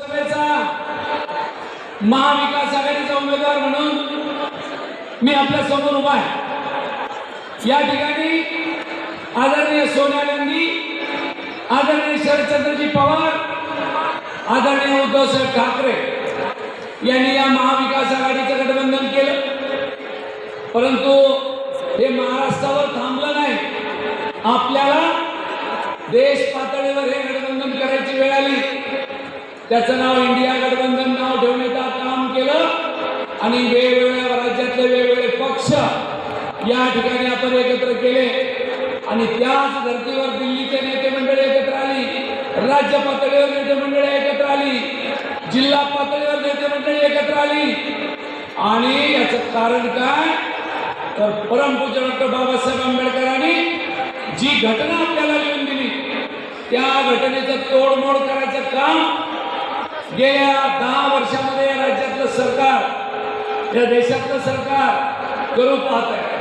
सभेचा महाविकास आघाडीचा उमेदवार म्हणून मी आपल्यासमोर उभा आहे. या ठिकाणी आदरणीय सोनिया गांधी आदरणीय शरदचंद्रजी पवार आदरणीय उद्धवसाहेब ठाकरे यांनी या महाविकास आघाडीचं गठबंधन केलं. परंतु हे महाराष्ट्रावर थांबलं नाही. आपल्याला देश पातळीवर हे गठबंधन त्याचं नाव इंडिया गठबंधन नाव ठेवण्याचं काम केलं. आणि वेगवेगळ्या राज्यातले वेगवेगळे पक्ष या ठिकाणी आपण एकत्र केले. आणि त्याच धर्तीवर दिल्लीचे नेते मंडळी एकत्र आली. राज्य पातळीवर नेते मंडळी एकत्र आली. जिल्हा पातळीवर नेते मंडळी एकत्र आली. आणि याचं कारण काय? तर परमपूज्य डॉक्टर बाबासाहेब आंबेडकरांनी जी घटना आपल्याला लिहून दिली त्या घटनेचं तोडमोड करायचं काम गेल्या दहा वर्षामध्ये या राज्यातलं सरकार या देशातलं सरकार करू पाहत आहे.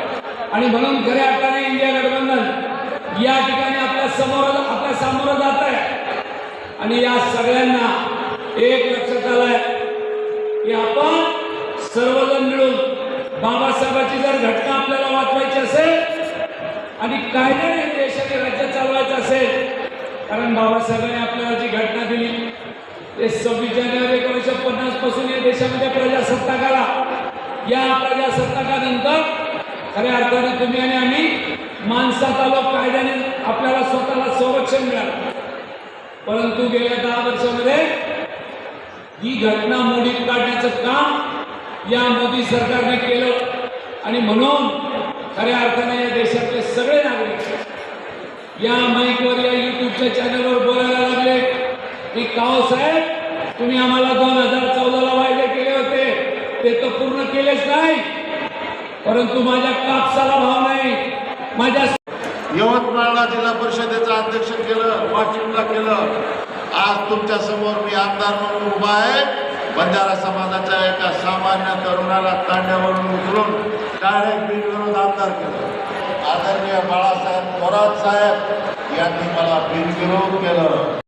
आणि म्हणून खऱ्या अर्थाने इंडिया गठबंधन या ठिकाणी आपल्यासमोर आपल्या सामोरं जात आहे. आणि या सगळ्यांना एक लक्षात आलंय की आपण सर्वजण मिळून बाबासाहेबांची जर घटना आपल्याला वाचवायची असेल आणि कायद्याने देश आणि राज्य चालवायचं असेल कारण बाबासाहेबांनी आपल्याला जी घटना ते सव्वीस जानेवारी एकोणीसशे पन्नासपासून या देशामध्ये प्रजासत्ताक आला. या प्रजासत्ताकानंतर खऱ्या अर्थाने तुम्ही आणि आम्ही माणसात आलो कायद्याने आपल्याला स्वतःला संरक्षण मिळालं. परंतु गेल्या दहा वर्षामध्ये ही घटना मोडीत काढण्याचं काम या मोदी सरकारने केलं. आणि म्हणून खऱ्या अर्थाने या देशातले सगळे नागरिक या माईकवर या युट्यूबच्या चॅनलवर बोलायला लागले. की काव साहेब तुम्ही आम्हाला दोन हजार चौदाला वायदे केले होते. ते तर पूर्ण केलेच नाही. परंतु माझ्या कापसाला भाव नाही. माझ्या यवतमाळला जिल्हा परिषदेचं अध्यक्ष केलं वाशिमला केलं. आज तुमच्यासमोर मी आमदार म्हणून उभा आहे. बंजारा समाजाच्या एका सामान्य तरुणाला तांड्यावरून उचलून डायरेक्ट बिनविरोध आमदार केलं. आदरणीय बाळासाहेब थोरात साहेब यांनी मला बिनविरोध केलं.